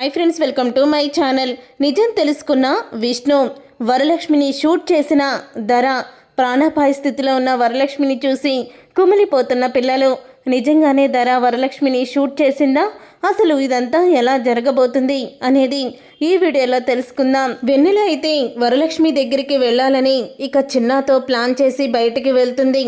Hi friends welcome to my channel నిజం తెలుసుకున్న Vishnu. వరలక్ష్మిని shoot చేసిన ధర ప్రాణాపాయ స్థితిలో ఉన్న వరలక్ష్మిని చూసి కుమిలిపోతున్న పిల్లలు. నిజంగానే ధర వరలక్ష్మిని షూట్ చేసిందా? అసలు ఇదంతా ఎలా జరగబోతుంది అనేది ఈ వీడియోలో తెలుసుకుందాం. వెన్నెల అయితే వరలక్ష్మి దగ్గరికి వెళ్ళాలని ఇక చిన్నతో ప్లాన్ చేసి బయటికి వెళ్తుంది.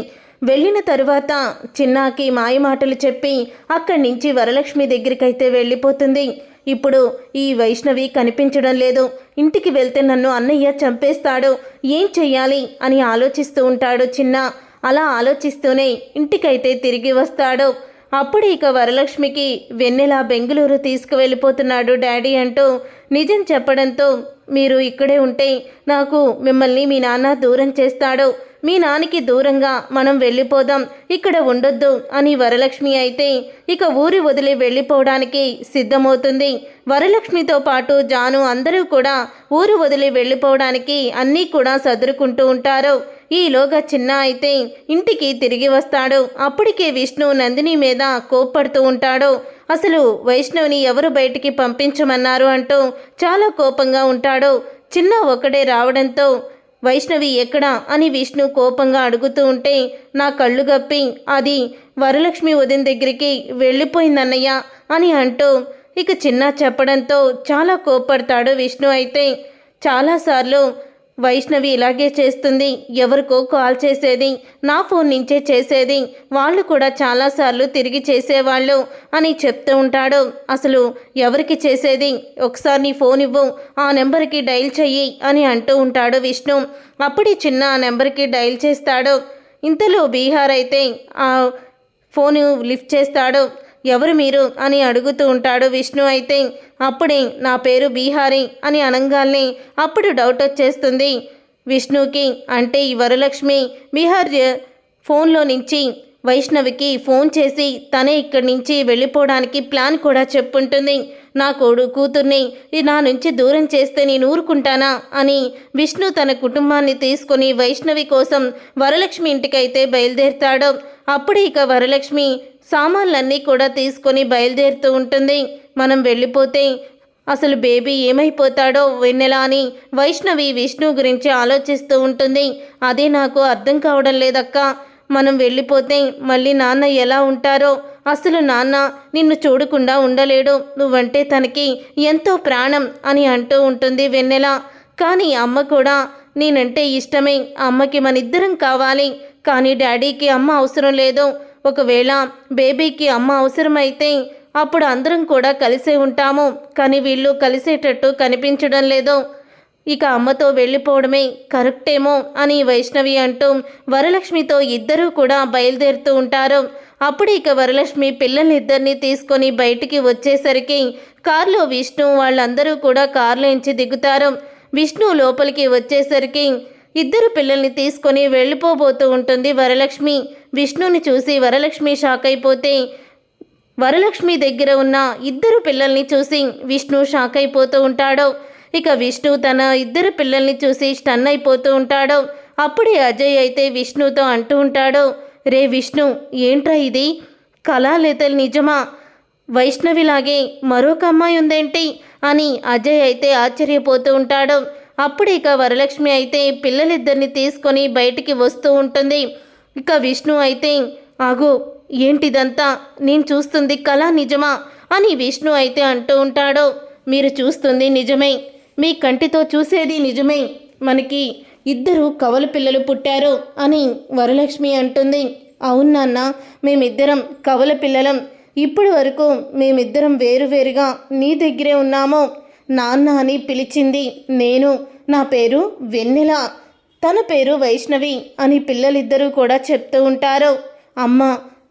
వెళ్ళిన తరువాత చిన్నాకి మాయమాటలు చెప్పి అక్కడి నుంచి వరలక్ష్మి దగ్గరికైతే వెళ్ళిపోతుంది. ఇప్పుడు ఈ వైష్ణవి కనిపించడం లేదు. ఇంటికి వెళ్తే నన్ను అన్నయ్య చంపేస్తాడు. ఏం చెయ్యాలి? అని ఆలోచిస్తూ ఉంటాడు చిన్న. అలా ఆలోచిస్తూనే ఇంటికైతే తిరిగి వస్తాడు. అప్పుడు ఇక వరలక్ష్మికి వెన్నెల బెంగళూరు తీసుకువెళ్ళిపోతున్నాడు డాడీ అంటూ నిజం చెప్పడంతో మీరు ఇక్కడే ఉంటే నాకు మిమ్మల్ని మీ నాన్న దూరం చేస్తాడు. మీ నాన్నకి దూరంగా మనం వెళ్ళిపోదాం. ఇక్కడ ఉండొద్దు అని వరలక్ష్మి అయితే ఇక ఊరి వదిలి వెళ్ళిపోవడానికి సిద్ధమవుతుంది. వరలక్ష్మితో పాటు జాను అందరూ కూడా ఊరు వదిలి వెళ్ళిపోవడానికి అన్నీ కూడా సదురుకుంటూ ఉంటారు. ఈలోగా చిన్న అయితే ఇంటికి తిరిగి వస్తాడు. అప్పటికే విష్ణు నందిని మీద కోప్పడుతూ ఉంటాడు. అసలు వైష్ణవిని ఎవరు బయటికి పంపించమన్నారు అంటూ చాలా కోపంగా ఉంటాడు. చిన్న ఒక్కడే రావడంతో వైష్ణవి ఎక్కడా అని విష్ణు కోపంగా అడుగుతూ ఉంటే నా కళ్ళు గప్పి అది వరలక్ష్మి ఉదయం దగ్గరికి వెళ్ళిపోయిందన్నయ్య అని అంటూ ఇక చిన్న చెప్పడంతో చాలా కోప్పడతాడు విష్ణు అయితే. చాలాసార్లు వైష్ణవి ఇలాగే చేస్తుంది. ఎవరికో కాల్ చేసేది. నా ఫోన్ నుంచే చేసేది. వాళ్ళు కూడా చాలాసార్లు తిరిగి చేసేవాళ్ళు అని చెప్తూ ఉంటాడు. అసలు ఎవరికి చేసేది? ఒకసారి నీ ఫోన్ ఇవ్వు. ఆ నెంబర్కి డైల్ చెయ్యి అని అంటూ ఉంటాడు విష్ణు. అప్పుడే చిన్న ఆ నెంబర్కి డైల్ చేస్తాడు. ఇంతలో బీహార్ అయితే ఆ ఫోను లిఫ్ట్ చేస్తాడు. ఎవరు మీరు? అని అడుగుతూ ఉంటాడు విష్ణు అయితే అప్పుడే నా పేరు బీహారీ అని అనగానే అప్పుడు డౌట్ వచ్చేస్తుంది విష్ణుకి. అంటే ఈ వరలక్ష్మి బీహార్ ఫోన్లో నుంచి వైష్ణవికి ఫోన్ చేసి తనే ఇక్కడి నుంచి వెళ్ళిపోవడానికి ప్లాన్ కూడా చెప్పుంటుంది. నా కొడు కూతుర్ని నా నుంచి దూరం చేస్తే నేను ఊరుకుంటానా? అని విష్ణు తన కుటుంబాన్ని తీసుకొని వైష్ణవి కోసం వరలక్ష్మి ఇంటికైతే బయలుదేరుతాడు. అప్పుడు ఇక వరలక్ష్మి సామాన్లన్నీ కూడా తీసుకొని బయలుదేరుతూ ఉంటుంది. మనం వెళ్ళిపోతే అసలు బేబీ ఏమైపోతాడో వెన్నెల అని వైష్ణవి విష్ణు గురించి ఆలోచిస్తూ ఉంటుంది. అదే నాకు అర్థం కావడం లేదక్క. మనం వెళ్ళిపోతే మళ్ళీ నాన్న ఎలా ఉంటారో? అసలు నాన్న నిన్ను చూడకుండా ఉండలేడు. నువ్వంటే తనకి ఎంతో ప్రాణం అని అంటూ ఉంటుంది వెన్నెల. కానీ అమ్మ కూడా నేనంటే ఇష్టమే. అమ్మకి మన ఇద్దరం కావాలి. కానీ డాడీకి అమ్మ అవసరం లేదు. ఒకవేళ బేబీకి అమ్మ అవసరమైతే అప్పుడు అందరం కూడా కలిసే ఉంటాము. కానీ వీళ్ళు కలిసేటట్టు కనిపించడం లేదు. ఇక అమ్మతో వెళ్ళిపోవడమే కరెక్టేమో అని వైష్ణవి అంటూ వరలక్ష్మితో ఇద్దరూ కూడా బయలుదేరుతూ ఉంటారు. అప్పుడు ఇక వరలక్ష్మి పిల్లలిద్దరినీ తీసుకొని బయటికి వచ్చేసరికి కారులో విష్ణు వాళ్ళందరూ కూడా కారులోంచి దిగుతారు. విష్ణు లోపలికి వచ్చేసరికి ఇద్దరు పిల్లల్ని తీసుకొని వెళ్ళిపోబోతూ ఉంటుంది వరలక్ష్మి. విష్ణుని చూసి వరలక్ష్మి షాక్ అయిపోతే వరలక్ష్మి దగ్గర ఉన్న ఇద్దరు పిల్లల్ని చూసి విష్ణు షాక్ అయిపోతూ ఉంటాడు. ఇక విష్ణు తన ఇద్దరు పిల్లల్ని చూసి స్టన్ అయిపోతూ ఉంటాడు. అప్పుడే అజయ్ అయితే విష్ణుతో అంటూ ఉంటాడు రే విష్ణు ఏంట్రా ఇది? కళాలేతలు నిజమా? వైష్ణవిలాగే మరొక అమ్మాయి ఉందేంటి? అని అజయ్ అయితే ఆశ్చర్యపోతూ ఉంటాడు. అప్పుడు ఇక వరలక్ష్మి అయితే పిల్లలిద్దరిని తీసుకొని బయటికి వస్తూ ఉంటుంది. ఇక విష్ణు అయితే ఆగు ఏంటిదంతా? నేను చూస్తుంది కళ నిజమా? అని విష్ణు అయితే అంటూ ఉంటాడు. మీరు చూస్తుంది నిజమే. మీ కంటితో చూసేది నిజమే. మనకి ఇద్దరు కవల పిల్లలు పుట్టారు అని వరలక్ష్మి అంటుంది. అవును నాన్న మేమిద్దరం కవల పిల్లలం. ఇప్పటి వరకు మేమిద్దరం వేరువేరుగా నీ దగ్గరే ఉన్నాము. నాన్న అని పిలిచింది. నేను నా పేరు వెన్నెల. తన పేరు వైష్ణవి అని పిల్లలిద్దరూ కూడా చెప్తూ ఉంటారు. అమ్మ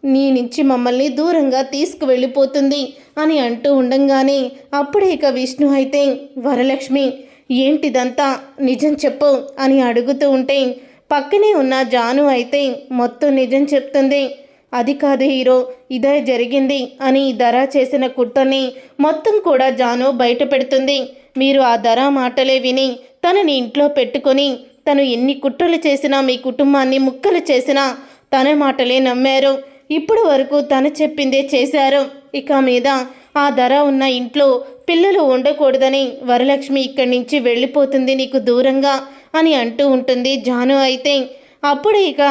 నీ నుంచి మమ్మల్ని దూరంగా తీసుకువెళ్ళిపోతుంది అని అంటూ ఉండంగానే అప్పుడే ఇక విష్ణు అయితే వరలక్ష్మి ఏంటిదంతా? నిజం చెప్పు అని అడుగుతూ ఉంటే పక్కనే ఉన్న జాను అయితే మొత్తం నిజం చెప్తుంది. అది కాదు హీరో ఇదే జరిగింది అని ధర చేసిన కుట్రని మొత్తం కూడా జాను బయట పెడుతుంది. మీరు ఆ ధర మాటలే విని తనని ఇంట్లో పెట్టుకొని తను ఎన్ని కుట్రలు చేసినా మీ కుటుంబాన్ని ముక్కలు చేసినా తన మాటలే నమ్మారు. ఇప్పుడు వరకు తను చెప్పిందే చేశారు. ఇక మీద ఆ ధర ఉన్న ఇంట్లో పిల్లలు ఉండకూడదని వరలక్ష్మి ఇక్కడి నుంచి వెళ్ళిపోతుంది నీకు దూరంగా అని అంటూ ఉంటుంది జాను అయితే. అప్పుడు ఇక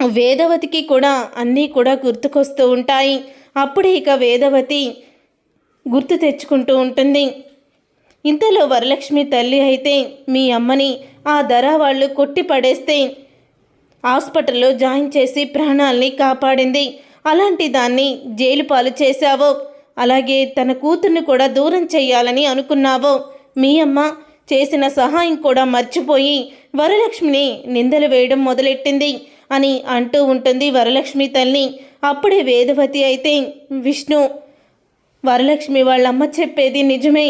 వేదవతికి కూడా అన్నీ కూడా గుర్తుకొస్తూ ఉంటాయి. అప్పుడే ఇక వేదవతి గుర్తు తెచ్చుకుంటూ ఉంటుంది. ఇంతలో వరలక్ష్మి తల్లి అయితే మీ అమ్మని ఆ ధర వాళ్ళు కొట్టి పడేస్తే హాస్పిటల్లో జాయిన్ చేసి ప్రాణాల్ని కాపాడింది. అలాంటి దాన్ని జైలు పాలు చేశావో. అలాగే తన కూతుర్ని కూడా దూరం చేయాలని అనుకున్నావో. మీ అమ్మ చేసిన సహాయం కూడా మర్చిపోయి వరలక్ష్మిని నిందలు వేయడం మొదలెట్టింది. అని అంటూ ఉంటుంది వరలక్ష్మి తల్లి. అప్పుడే వేదవతి అయితే విష్ణు వరలక్ష్మి వాళ్ళమ్మ చెప్పేది నిజమే.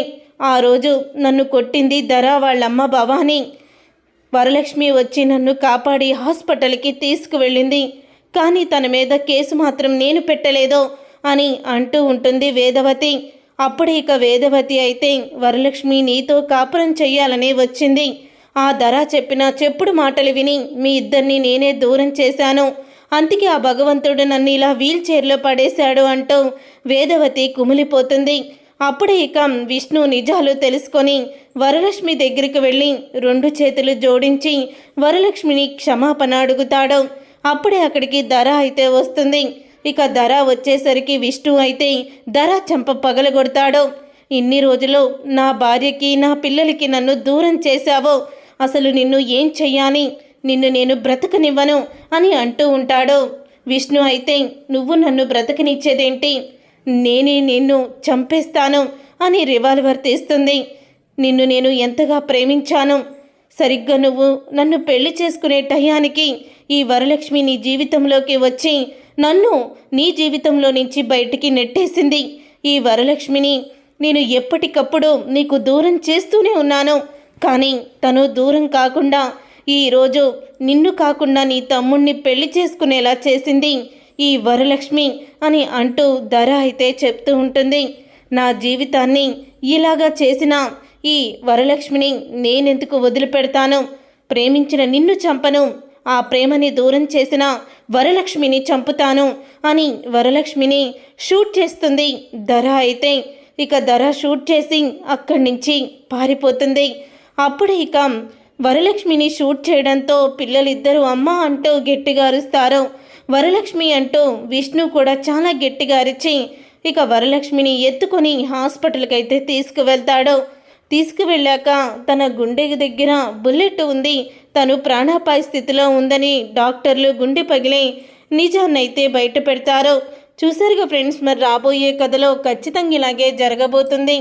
ఆ రోజు నన్ను కొట్టింది ధర వాళ్ళమ్మ భవానీ. వరలక్ష్మి వచ్చి నన్ను కాపాడి హాస్పిటల్కి తీసుకువెళ్ళింది. కానీ తన మీద కేసు మాత్రం నేను పెట్టలేదో అని అంటూ ఉంటుంది వేదవతి. అప్పుడే ఇక వేదవతి అయితే వరలక్ష్మి నీతో కాపురం చెయ్యాలని వచ్చింది. ఆ ధర చెప్పిన చెప్పుడు మాటలు విని మీ ఇద్దరిని నేనే దూరం చేశాను. అందుకే ఆ భగవంతుడు నన్ను ఇలా వీల్ చైర్లో పడేశాడు అంటూ వేదవతి కుమిలిపోతుంది. అప్పుడే ఇక విష్ణు నిజాలు తెలుసుకొని వరలక్ష్మి దగ్గరికి వెళ్ళి రెండు చేతులు జోడించి వరలక్ష్మిని క్షమాపణ అడుగుతాడు. అప్పుడే అక్కడికి ధర అయితే వస్తుంది. ఇక ధర వచ్చేసరికి విష్ణు అయితే ధర చెంప పగలగొడతాడు. ఇన్ని రోజులు నా భార్యకి నా పిల్లలకి నన్ను దూరం చేశావో? అసలు నిన్ను ఏం చెయ్యాని నిన్ను నేను బ్రతకనివ్వను అని అంటూ ఉంటాడు. విష్ణు అయితే నువ్వు నన్ను బ్రతకనిచ్చేదేంటి? నేనే నిన్ను చంపేస్తాను అని రివాల్వర్ తీస్తుంది. నిన్ను నేను ఎంతగా ప్రేమించాను? సరిగ్గా నువ్వు నన్ను పెళ్ళి చేసుకునే టయానికి ఈ వరలక్ష్మి నీ జీవితంలోకి వచ్చి నన్ను నీ జీవితంలో నుంచి బయటికి నెట్టేసింది. ఈ వరలక్ష్మిని నేను ఎప్పటికప్పుడు నీకు దూరం చేస్తూనే ఉన్నాను. కానీ తను దూరం కాకుండా ఈరోజు నిన్ను కాకుండా నీ తమ్ముణ్ణి పెళ్ళి చేసుకునేలా చేసింది ఈ వరలక్ష్మి అని అంటూ ధర అయితే చెప్తూ ఉంటుంది. నా జీవితాన్ని ఇలాగా చేసిన ఈ వరలక్ష్మిని నేనెందుకు వదిలిపెడతాను? ప్రేమించిన నిన్ను చంపను. ఆ ప్రేమని దూరం చేసిన వరలక్ష్మిని చంపుతాను అని వరలక్ష్మిని షూట్ చేస్తుంది ధర అయితే. ఇక ధర షూట్ చేసి అక్కడి నుంచి పారిపోతుంది. అప్పుడు ఇక వరలక్ష్మిని షూట్ చేయడంతో పిల్లలిద్దరూ అమ్మ అంటూ గట్టిగా అరుస్తారు. వరలక్ష్మి అంటూ విష్ణు కూడా చాలా గట్టిగా అరిచి ఇక వరలక్ష్మిని ఎత్తుకొని హాస్పిటల్కి అయితే తీసుకువెళ్తాడు. తీసుకువెళ్ళాక తన గుండె దగ్గర బుల్లెట్ ఉంది. తను ప్రాణాపాయ స్థితిలో ఉందని డాక్టర్లు గుండె పగిలి నిజాన్నైతే బయట పెడతారు. చూసారుగా ఫ్రెండ్స్ మరి రాబోయే కథలో ఖచ్చితంగా ఇలాగే జరగబోతుంది.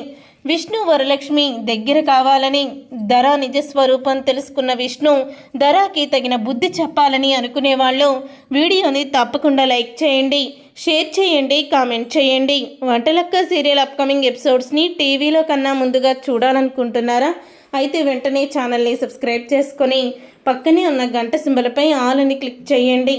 విష్ణు వరలక్ష్మి దగ్గర కావాలని ధర నిజస్వరూపం తెలుసుకున్న విష్ణు ధరకి తగిన బుద్ధి చెప్పాలని అనుకునేవాళ్ళు. వీడియోని తప్పకుండా లైక్ చేయండి షేర్ చేయండి కామెంట్ చేయండి. వంటలక్క సీరియల్ అప్కమింగ్ ఎపిసోడ్స్ని టీవీలో కన్నా ముందుగా చూడాలనుకుంటున్నారా? అయితే వెంటనే ఛానల్ని సబ్స్క్రైబ్ చేసుకొని పక్కనే ఉన్న గంట సింబలపై ఆల్ అని క్లిక్ చేయండి.